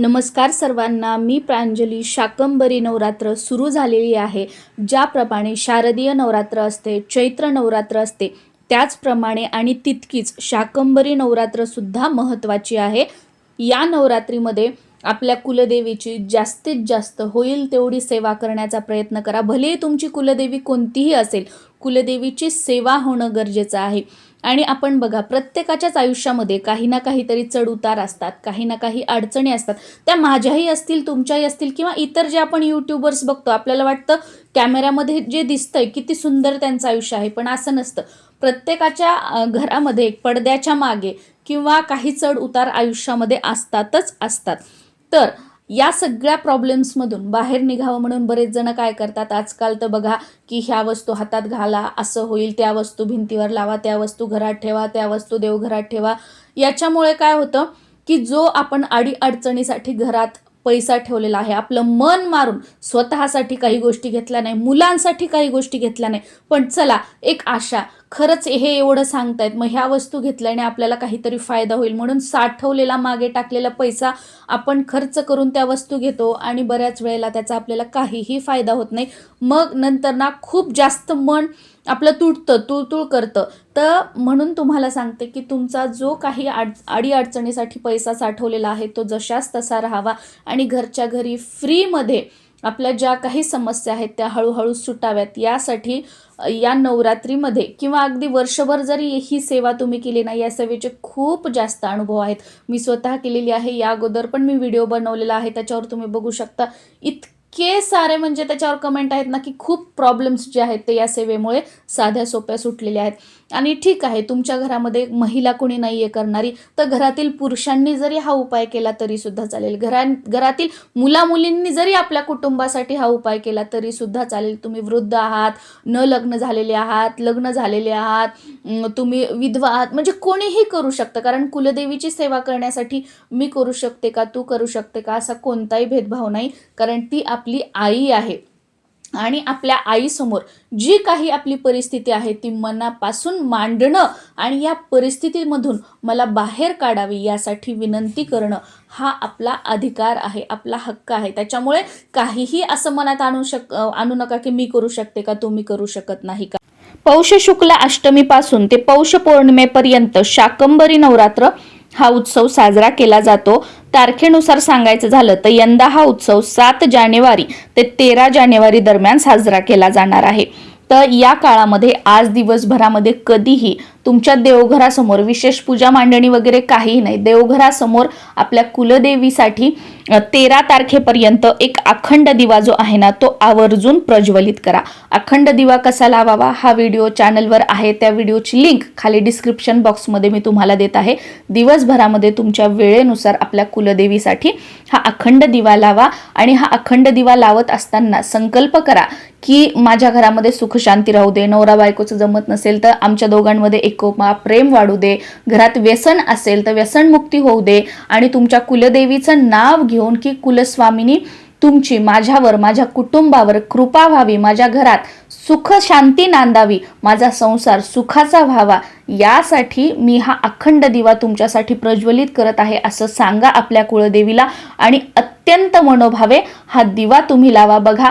नमस्कार सर्वांना मी प्रांजली शाकंबरी नवरात्र सुरू झालेली आहे. ज्याप्रमाणे शारदीय नवरात्र असते चैत्र नवरात्र असते त्याचप्रमाणे आणि तितकीच शाकंबरी नवरात्रसुद्धा महत्त्वाची आहे. या नवरात्रीमध्ये आपल्या कुलदेवीची जास्तीत जास्त होईल तेवढी सेवा करण्याचा प्रयत्न करा. भलेही तुमची कुलदेवी कोणतीही असेल कुलदेवीची सेवा होणं गरजेचं आहे. आणि आपण बघा प्रत्येकाच्याच आयुष्यामध्ये काही ना काहीतरी चढउतार असतात काही ना काही अडचणी असतात. त्या माझ्याही असतील तुमच्याही असतील किंवा इतर जे आपण यूट्यूबर्स बघतो आपल्याला वाटतं कॅमेऱ्यामध्ये जे दिसतंय किती सुंदर त्यांचं आयुष्य आहे. पण असं नसतं. प्रत्येकाच्या घरामध्ये पडद्याच्या मागे किंवा काही चढ उतार आयुष्यामध्ये असतातच असतात. तर या सगळ्या प्रॉब्लेम्समधून बाहेर निघावं म्हणून बरेच जण काय करतात? आजकाल तर बघा की ह्या वस्तू हातात घाला असं होईल त्या वस्तू भिंतीवर लावा त्या वस्तू घरात ठेवा त्या वस्तू देवघरात ठेवा. याच्यामुळे काय होतं की जो आपण आडी अडचणीसाठी घरात पैसा ठेवलेला आहे आपलं मन मारून स्वतःसाठी काही गोष्टी घेतल्या नाही मुलांसाठी काही गोष्टी घेतल्या नाही पण चला एक आशा खरंच हे एवढं सांगतायत. मग ह्या वस्तू घेतल्याने आपल्याला काहीतरी फायदा होईल. म्हणून साठवलेला मागे टाकलेला पैसा आपण खर्च करून त्या वस्तू घेतो आणि बऱ्याच वेळेला त्याचा आपल्याला काहीही फायदा होत नाही. मग नंतर ना खूप जास्त मन आपलं तुटतं तुळतुळ करतं. तर म्हणून तुम्हाला सांगते की तुमचा जो काही अड अडीअडचणीसाठी पैसा साठवलेला आहे तो जशाच तसा राहावा आणि घरच्या घरी फ्रीमध्ये आपल्या ज्या काही समस्या आहेत त्या हळूहळू सुटाव्यात. यासाठी या नवरात्रीमध्ये किंवा अगदी वर्षभर जरी ही सेवा तुम्ही केली नाही या सेवेचे खूप जास्त अनुभव आहेत. मी स्वतः केलेली आहे या अगोदर पण मी व्हिडिओ बनवलेला आहे त्याच्यावर तुम्ही बघू शकता. इतके सारे म्हणजे त्याच्यावर कमेंट आहेत ना की खूप प्रॉब्लेम्स जे आहेत ते या सेवेमुळे साध्या सोप्या सुटलेल्या आहेत. आणि ठीक आहे तुमच्या घरामध्ये महिला कोणी नाही आहे करणारी तर घरातील पुरुषांनी जरी हा उपाय केला तरी सुद्धा चालेल. घरा घरातील मुलामुलींनी जरी आपल्या कुटुंबासाठी हा उपाय केला तरी सुद्धा चालेल. तुम्ही वृद्ध आहात न लग्न झालेले आहात लग्न झालेले आहात तुम्ही विधवा आहात म्हणजे कोणीही करू शकतं. कारण कुलदेवीची सेवा करण्यासाठी मी करू शकते का तू करू शकते का असा कोणताही भेदभाव नाही. कारण ती आप आपली आई आहे. आणि आपल्या आईसमोर जी काही आपली परिस्थिती आहे ती मनापासून मांडणं आणि या परिस्थितीमधून मला बाहेर काढावी यासाठी विनंती करणं हा आपला अधिकार आहे आपला हक्क आहे. त्याच्यामुळे काहीही असं मनात आणू शक आणू नका की मी करू शकते का तुम्ही करू शकत नाही का? पौष शुक्ल अष्टमीपासून ते पौष पौर्णिमेपर्यंत शाकंबरी नवरात्र हा उत्सव साजरा केला जातो. तारखेनुसार सांगायचं झालं तर यंदा हा उत्सव सात जानेवारी ते तेरा जानेवारी दरम्यान साजरा केला जाणार आहे. तर या काळामध्ये आज दिवसभरामध्ये कधीही तुमच्या देवघरासमोर विशेष पूजा मांडणी वगैरे काहीही नाही. देवघरासमोर आपल्या कुलदेवीसाठी तेरा तारखेपर्यंत एक अखंड दिवा जो आहे ना तो आवर्जून प्रज्वलित करा. अखंड दिवा कसा लावावा? हा व्हिडिओ चॅनलवर आहे. त्या व्हिडिओची लिंक खाली डिस्क्रिप्शन बॉक्समध्ये मी तुम्हाला देत आहे. दिवसभरामध्ये तुमच्या वेळेनुसार आपल्या कुलदेवीसाठी हा अखंड दिवा लावा आणि हा अखंड दिवा लावत असताना संकल्प करा की माझ्या घरामध्ये सुखशांती राहू दे. नवरा बायकोचं जमत नसेल तर आमच्या दोघांमध्ये एकोपा प्रेम वाढू दे. घरात व्यसन असेल तर व्यसनमुक्ती होऊ दे. आणि तुमच्या कुलदेवीचं नाव घेऊन की कुलस्वामिनी तुमची माझ्यावर माझ्या कुटुंबावर कृपा व्हावी माझ्या घरात सुख शांती नांदावी माझा संसार सुखाचा व्हावा. यासाठी मी हा अखंड दिवा तुमच्यासाठी प्रज्वलित करत आहे असं सांगा आपल्या कुळदेवीला. आणि अत्यंत मनोभावे हा दिवा तुम्ही लावा. बघा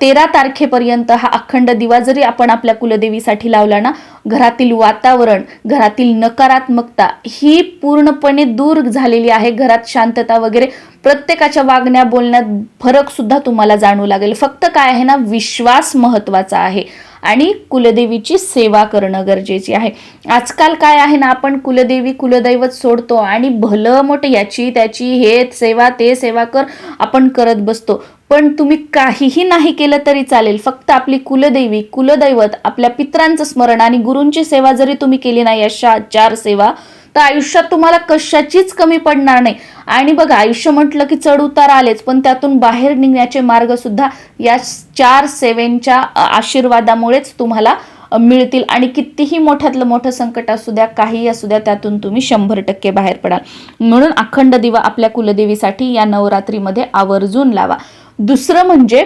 तेरा तारखेपर्यंत हा अखंड दिवा जरी आपण आपल्या कुलदेवीसाठी लावला ना घरातील वातावरण घरातील नकारात्मकता ही पूर्णपणे दूर झालेली आहे. घरात शांतता वगैरे प्रत्येकाच्या वागण्या बोलण्यात फरक सुद्धा तुम्हाला जाणवू लागेल. फक्त काय आहे ना विश्वास महत्त्वाचा आहे. आणि कुलदेवीची सेवा करणं गरजेची आहे. आजकाल काय आहे ना आपण कुलदेवी कुलदैवत सोडतो आणि भलं मोठं याची त्याची हे सेवा ते सेवा कर आपण करत बसतो. पण तुम्ही काहीही नाही केलं तरी चालेल. फक्त आपली कुलदेवी कुलदैवत आपल्या पित्रांचं स्मरण आणि गुरूंची सेवा जरी तुम्ही केली नाही अशा चार सेवा तर आयुष्यात तुम्हाला कशाचीच कमी पडणार नाही. आणि बघा आयुष्य म्हटलं की चढ उतार आलेच पण त्यातून बाहेर निघण्याचे मार्ग सुद्धा या चार सेवेंच्या आशीर्वादामुळेच तुम्हाला मिळतील. आणि कितीही मोठ्यातलं मोठं संकट असू द्या काही असू द्या त्यातून तुम्ही शंभर टक्के बाहेर पडाल. म्हणून अखंड दिवा आपल्या कुलदेवीसाठी या नवरात्रीमध्ये आवर्जून लावा. दुसरं म्हणजे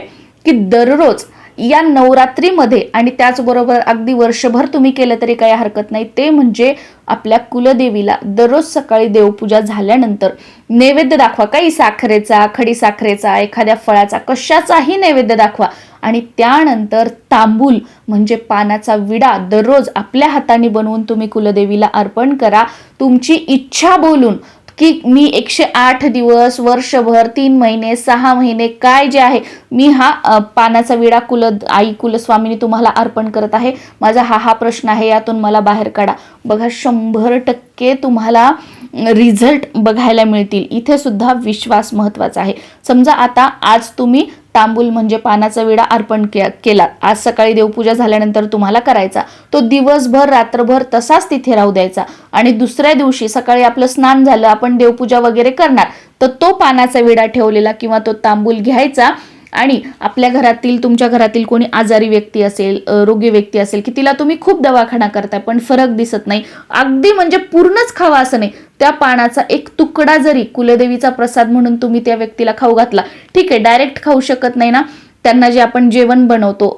की दररोज या नवरात्रीमध्ये आणि त्याचबरोबर अगदी वर्षभर तुम्ही केलं तरी काही हरकत नाही ते म्हणजे आपल्या कुलदेवीला दररोज सकाळी देवपूजा झाल्यानंतर नैवेद्य दाखवा. काही साखरेचा खडी साखरेचा एखाद्या फळाचा कशाचाही नैवेद्य दाखवा. आणि त्यानंतर तांबूल म्हणजे पानाचा विडा दररोज आपल्या हाताने बनवून तुम्ही कुलदेवीला अर्पण करा. तुमची इच्छा बोलून की मी एकशे आठ दिवस वर्षभर तीन महिने सहा महिने काय जे आहे मी हा पानाचा विडा कुल आई कुलस्वामीनी तुम्हाला अर्पण करत आहे. माझा हा हा प्रश्न आहे यातून मला बाहेर काढा. बघा शंभर टक्के तुम्हाला रिझल्ट बघायला मिळतील. इथे सुद्धा विश्वास महत्त्वाचा आहे. समजा आता आज तुम्ही तांबूल म्हणजे पानाचा विडा अर्पण केला. आज सकाळी देवपूजा झाल्यानंतर तुम्हाला करायचा. तो दिवसभर रात्रभर तसाच तिथे राहू द्यायचा. आणि दुसऱ्या दिवशी सकाळी आपलं स्नान झालं आपण देवपूजा वगैरे करणार तर तो पानाचा विडा ठेवलेला किंवा तो तांबूल घ्यायचा. आणि आपल्या घरातील तुमच्या घरातील कोणी आजारी व्यक्ती असेल रोगी व्यक्ती असेल की तिला तुम्ही खूप दवाखाना करताय पण फरक दिसत नाही. अगदी म्हणजे पूर्णच खावा असं नाही. त्या पानाचा एक तुकडा जरी कुलदेवीचा प्रसाद म्हणून तुम्ही त्या व्यक्तीला खाऊ घातला ठीक आहे डायरेक्ट खाऊ शकत नाही ना त्यांना जे आपण जेवण बनवतो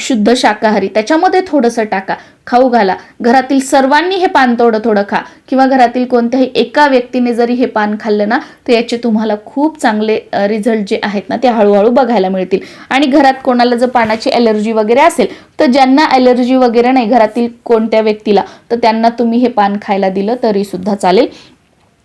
शुद्ध शाकाहारी त्याच्यामध्ये थोडंसं टाका खाऊ घाला. घरातील सर्वांनी हे पान थोडं थोडं खा किंवा घरातील कोणत्याही एका व्यक्तीने जरी हे पान खाल्लं ना तर याचे तुम्हाला खूप चांगले रिझल्ट जे आहेत ना ते हळूहळू बघायला मिळतील. आणि घरात कोणाला जर पानाची ॲलर्जी वगैरे असेल तर ज्यांना ॲलर्जी वगैरे नाही घरातील कोणत्या व्यक्तीला तर त्यांना तुम्ही हे पान खायला दिलं तरी सुद्धा चालेल.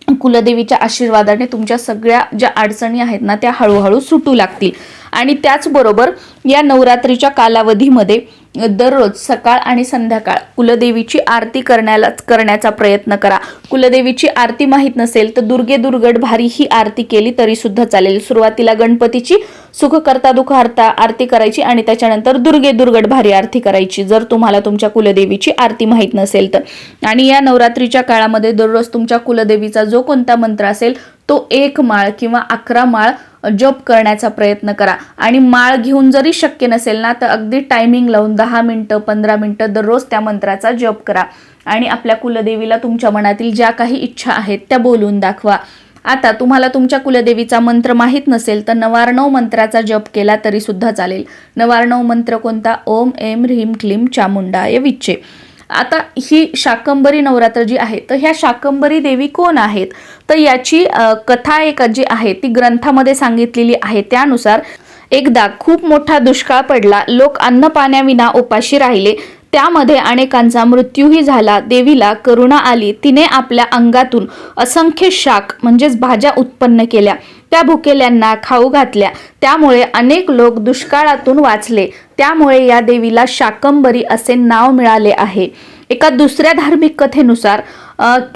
कुलदेवीच्या आशीर्वादाने तुमच्या सगळ्या ज्या अडचणी आहेत ना त्या हळूहळू सुटू लागतील. आणि त्याचबरोबर या नवरात्रीच्या कालावधीमध्ये दररोज सकाळ आणि संध्याकाळ कुलदेवीची आरती करण्याला करण्याचा प्रयत्न करा. कुलदेवीची आरती माहीत नसेल तर दुर्गे दुर्गड भारी ही आरती केली तरी सुद्धा चालेल. सुरुवातीला गणपतीची सुख करता दुःख हरता आरती करायची आणि त्याच्यानंतर दुर्गे दुर्गड भारी आरती करायची जर तुम्हाला तुमच्या कुलदेवीची आरती माहीत नसेल तर. आणि या नवरात्रीच्या काळामध्ये दररोज तुमच्या कुलदेवीचा जो कोणता मंत्र असेल तो एक माळ किंवा अकरा माळ जप करण्याचा प्रयत्न करा. आणि माळ घेऊन जरी शक्य नसेल ना तर अगदी टायमिंग लावून दहा मिनटं पंधरा मिनटं दररोज त्या मंत्राचा जप करा. आणि आपल्या कुलदेवीला तुमच्या मनातील ज्या काही इच्छा आहेत त्या बोलून दाखवा. आता तुम्हाला तुमच्या कुलदेवीचा मंत्र माहीत नसेल तर नवारणव मंत्राचा जप केला तरी सुद्धा चालेल. नवारणव मंत्र कोणता? ओम एम ह्रीम क्लीम चामुंडाय विच्चे. आता ही शाकंबरी नवरात्र जी आहे तर ह्या शाकंबरी देवी कोण आहेत? तर याची कथा एक जी आहे ती ग्रंथामध्ये सांगितलेली आहे. त्यानुसार एकदा खूप मोठा दुष्काळ पडला लोक अन्न पाण्याविना उपाशी राहिले. त्यामध्ये अनेकांचा मृत्यूही झाला. देवीला करुणा आली. तिने आपल्या अंगातून असंख्य शाक म्हणजेच भाज्या उत्पन्न केल्या. त्या भुकेल्यांना खाऊ घातल्या. त्यामुळे अनेक लोक दुष्काळातून वाचले. त्यामुळे या देवीला शाकंबरी असे नाव मिळाले आहे. एका दुसऱ्या धार्मिक कथेनुसार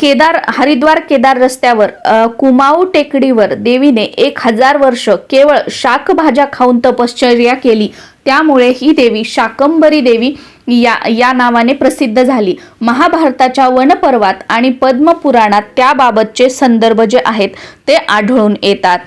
केदार हरिद्वार केदार रस्त्यावर कुमाऊ टेकडीवर देवीने एक हजार वर्ष केवळ शाकभाज्या खाऊन तपश्चर्या केली. त्यामुळे ही देवी शाकंबरी देवी या या नावाने प्रसिद्ध झाली. महाभारताच्या वनपर्वात आणि पद्मपुराणात त्याबाबतचे संदर्भ जे आहेत ते आढळून येतात.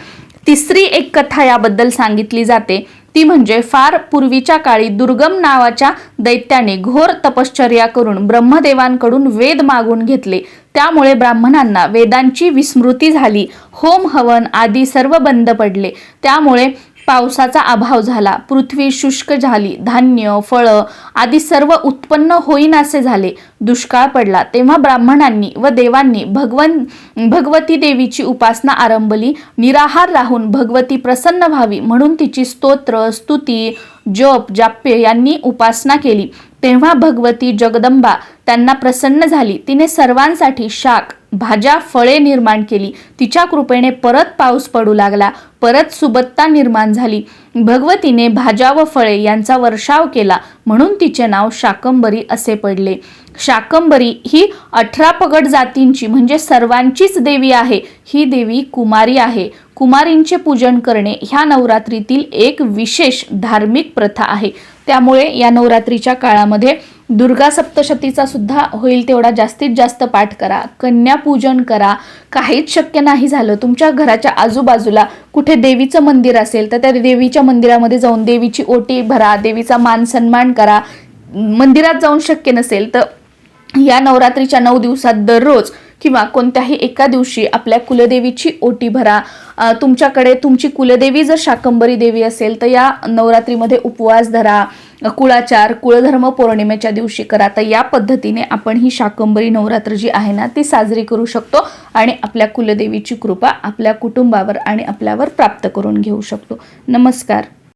तिसरी एक कथा याबद्दल सांगितली जाते. ती म्हणजे फार पूर्वीच्या काळी दुर्गम नावाच्या दैत्याने घोर तपश्चर्या करून ब्रह्मदेवांकडून वेद मागून घेतले. त्यामुळे ब्राह्मणांना वेदांची विस्मृती झाली. होम हवन आदी सर्व बंद पडले. त्यामुळे पावसाचा अभाव झाला. पृथ्वी शुष्क झाली. धान्य फळं आदी सर्व उत्पन्न होईनासे झाले. दुष्काळ पडला. तेव्हा ब्राह्मणांनी व देवांनी भगवन भगवती देवीची उपासना आरंभली. निराहार राहून भगवती प्रसन्न व्हावी म्हणून तिची स्तोत्र स्तुती जप जाप्य यांनी उपासना केली. तेव्हा भगवती जगदंबा त्यांना प्रसन्न झाली. तिने सर्वांसाठी शाक भाज्या फळे निर्माण केली. तिच्या कृपेने परत पाऊस पडू लागला. परत सुबत्ता निर्माण झाली. भगवतीने भाज्या व फळे यांचा वर्षाव केला. म्हणून तिचे नाव शाकंबरी असे पडले. शाकंबरी ही अठरा पगड जातींची म्हणजे सर्वांचीच देवी आहे. ही देवी कुमारी आहे. कुमारींचे पूजन करणे ह्या नवरात्रीतील एक विशेष धार्मिक प्रथा आहे. त्यामुळे या नवरात्रीच्या काळामध्ये दुर्गा सप्तशतीचा सुद्धा होईल तेवढा जास्तीत जास्त पाठ करा कन्यापूजन करा. काहीच शक्य नाही झालं. तुमच्या घराच्या आजूबाजूला कुठे देवीचं मंदिर असेल तर त्या देवीच्या मंदिरामध्ये जाऊन देवीची ओटी भरा देवीचा मान सन्मान करा. मंदिरात जाऊन शक्य नसेल तर या नवरात्रीच्या नऊ दिवसात दररोज किंवा कोणत्याही एका दिवशी आपल्या कुलदेवीची ओटी भरा. तुमच्याकडे तुमची कुलदेवी जर शाकंबरी देवी असेल तर या नवरात्रीमध्ये उपवास धरा. कुळाचार कुळधर्म पौर्णिमेच्या दिवशी करा. तर या पद्धतीने आपण ही शाकंबरी नवरात्र जी आहे ना ती साजरी करू शकतो आणि आपल्या कुलदेवीची कृपा आपल्या कुटुंबावर आणि आपल्यावर प्राप्त करून घेऊ शकतो. नमस्कार.